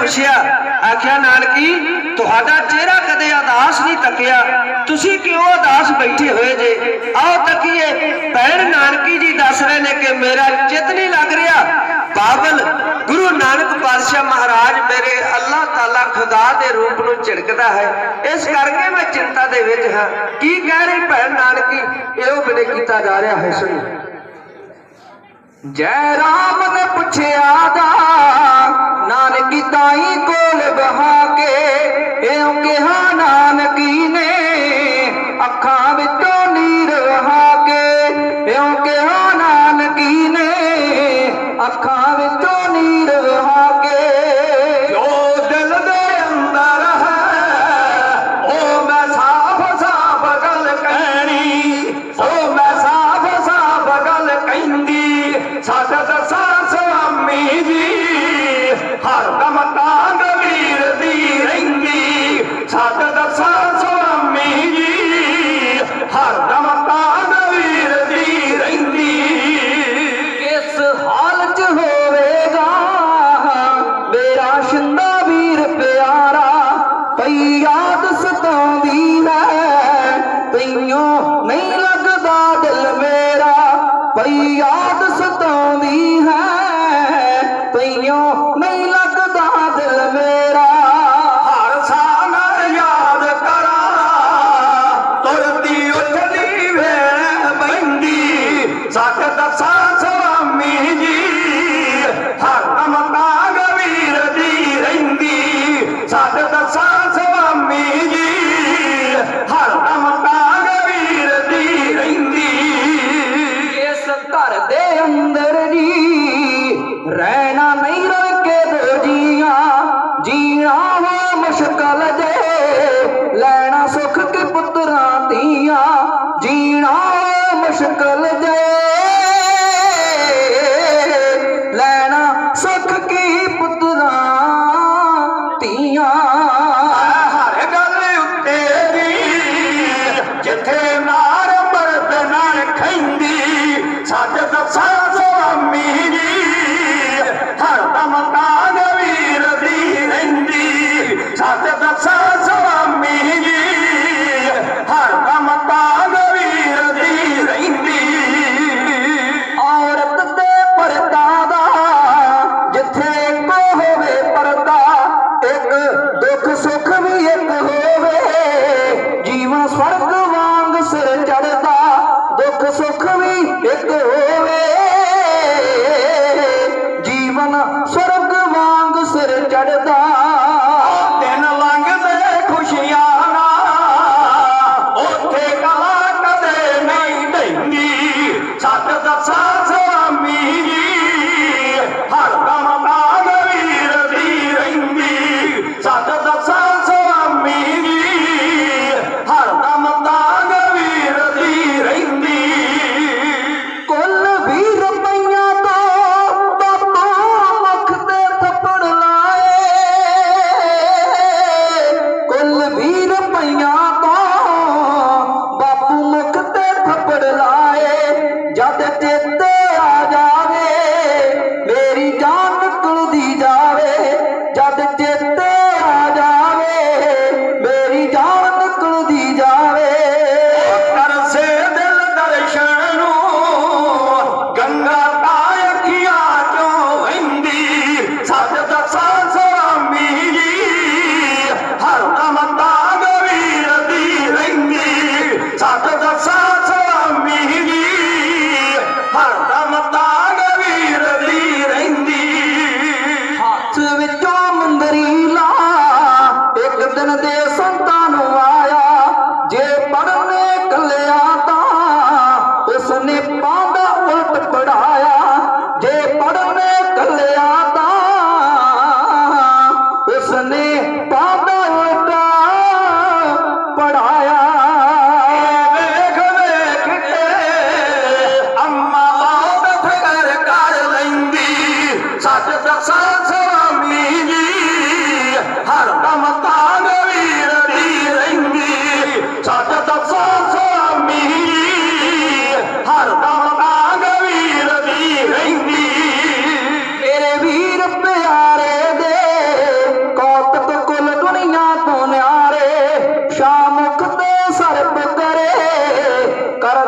ਪੁੱਛਿਆ, ਆਖਿਆ, ਨਾਨਕੀ, ਤੁਹਾਡਾ ਚਿਹਰਾ ਕਦੇ ਆਦਾਸ ਨਹੀਂ ਤੱਕਿਆ। ਤੁਸੀਂ ਕਿਉਂ ਆਦਾਸ ਬੈਠੇ ਹੋਏ ਜੇ? ਆਓ ਤੱਕੀਏ। ਭੈਣ ਨਾਨਕੀ ਜੀ ਦੱਸ ਰਹੇ ਨੇ ਕਿ ਮੇਰਾ ਚਿੱਤ ਨਹੀਂ ਲੱਗ ਰਿਹਾ। ਬਾਬਲ ਗੁਰੂ ਨਾਨਕ ਪਾਤਸ਼ਾਹ ਮਹਾਰਾਜ ਮੇਰੇ ਅੱਲਾਹ ਤਾਲਾ ਖੁਦਾ ਦੇ ਰੂਪ ਨੂੰ ਝਿੜਕਦਾ ਹੈ। ਇਸ ਕਰਕੇ ਮੈਂ ਚਿੰਤਾ ਦੇ ਵਿੱਚ ਹਾਂ। ਕੀ ਕਹਿ ਰਹੀ ਭੈਣ ਨਾਨਕੀ? ਇਹੋ ਬਨੇ ਕੀਤਾ ਜਾ ਰਿਹਾ ਹੈ, ਸੁਣੋ। ਜੈ ਰਾਮ ਨੇ ਪੁੱਛਿਆ ਦਾ ਨਾਨਕੀ ਤਾਈ ਕੋਲ ਬਹਾ ਕੇ ਇਉਂ ਕਿਹਾ, ਨਾਨਕੀ ਨੇ, ਅੱਖਾਂ ਵਿੱਚੋਂ ਨੀਰ ਵਹਾ ਕੇ ਇਉਂ ਕਿਹਾ ਹੱਦ ਸਤਾਉਂਦੀ ਹੈ। ਤਈਓ ਨਹੀਂ ਲੱਗਦਾ ਦਿਲ ਮੇਰਾ। ਸਕਲ ਜੇ ਲੈਣਾ ਸੁਖ ਕੇ ਪੁੱਤਰਾਂ ਧੀਆਂ ਜੀਣਾ राजा তারা